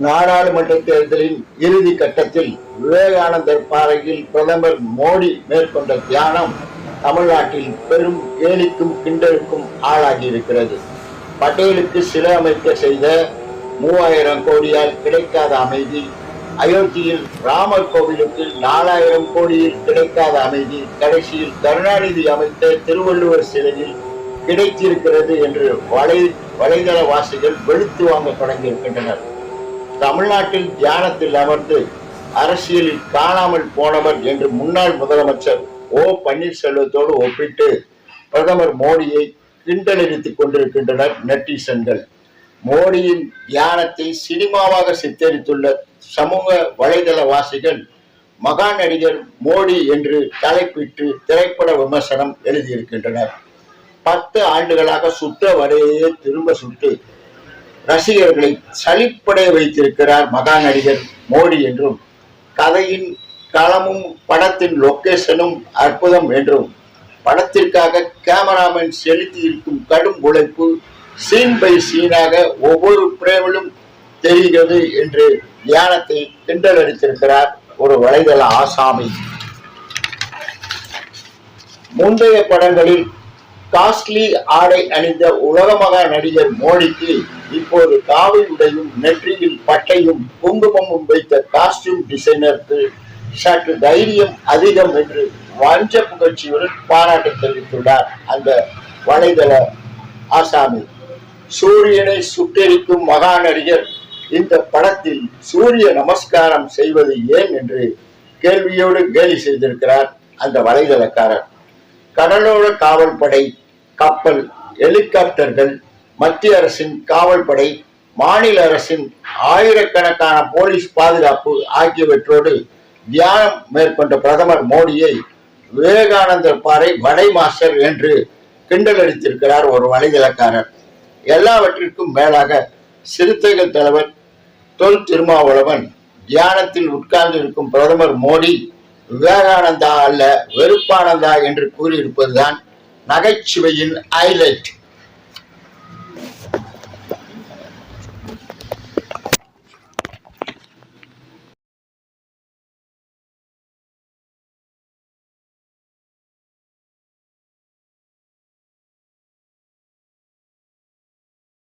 நாடாளுமன்ற தேர்தலின் இறுதி கட்டத்தில் விவேகானந்தர் பாறையில் பிரதமர் மோடி மேற்கொண்ட தியானம் தமிழ்நாட்டில் பெரும் கேலிக்கும் கிண்டலுக்கும் ஆளாகி இருக்கிறது பட்டேலுக்கு சிலை அமைக்க செய்த மூவாயிரம் கோடியால் கிடைக்காத அமைதி அயோத்தியில் ராமர் கோவிலுக்கு நாலாயிரம் கோடியில் கிடைக்காத அமைதி கடைசியில் கருணாநிதி அமைத்த திருவள்ளுவர் சிலையில் கிடைத்திருக்கிறது என்று வலை வலைதள வாசிகள் வெளுத்து வாங்க தொடங்கியிருக்கின்றனர். தமிழ்நாட்டில் தியானத்தில் அமர்ந்து அரசியலில் காணாமல் போனவர் என்று முன்னாள் முதலமைச்சர் ஓ பன்னீர்செல்வத்தோடு ஒப்பிட்டு பிரதமர் மோடியை கிண்டலடித்துக் கொண்டிருக்கின்றனர் நெட்டிசன்கள். மோடியின் தியானத்தை சினிமாவாக சித்தரித்துள்ள சமூக வலைதள வாசிகள் மகா நடிகர் மோடி என்று தலைப்பிட்டு திரைப்பட விமர்சனம் எழுதியிருக்கின்றனர். பத்து ஆண்டுகளாக சுற்ற வரையே திரும்ப சுட்டு ரசிகர்களை சலிப்படைய வைத்திருக்கிறார் மகா நடிகர் மோடி என்றும் கதையின் களமும் படத்தின் லொகேஷனும் அற்புதம் என்றும் படத்திற்காக கேமராமேன் செலுத்தி இருக்கும் கடும் உழைப்பு சீன் பை சீனாக ஒவ்வொரு பிரேமிலும் தெரிகிறது என்று தியானத்தை கிண்டல் அடித்திருக்கிறார் ஒரு வலைதள ஆசாமி. முந்தைய படங்களில் காஸ்ட்லி ஆடை அணிந்த உலகமக நடிகர் மோடிக்கு இப்போது காவி உடையும் நெற்றியில் பட்டையும் குங்குமமும் வைத்த காஸ்டியூம் டிசைனருக்கு சற்று தைரியம் அதிகம் என்று வஞ்ச புகழ்ச்சியுடன் பாராட்டு தெரிவித்துள்ளார் அந்த வலைதள ஆசாமி. சூரியனை சுட்டெரிக்கும் மகா நடிகர் இந்த படத்தில் சூரிய நமஸ்காரம் செய்வது ஏன் என்று கேள்வியோடு கேலி செய்திருக்கிறார் அந்த வலைதளக்காரர். கடலோர காவல்படை கப்பல் ஹெலிகாப்டர்கள் மத்திய அரசின் காவல்படை மாநில அரசின் ஆயிரக்கணக்கான போலீஸ் பாதுகாப்பு ஆகியவற்றோடு தியானம் மேற்கொண்ட பிரதமர் மோடியை விவேகானந்தர் பாறை வடை மாஸ்டர் என்று கிண்டல் அடித்திருக்கிறார் ஒரு வலைதளக்காரர். எல்லாவற்றிற்கும் மேலாக சிறுத்தைகள் தலைவர் தொல் திருமாவளவன் தியானத்தில் உட்கார்ந்து இருக்கும் பிரதமர் மோடி விவேகானந்தா அல்ல வெறுப்பானந்தா என்று கூறியிருப்பதுதான் நகைச்சுவையின் ஹைலைட்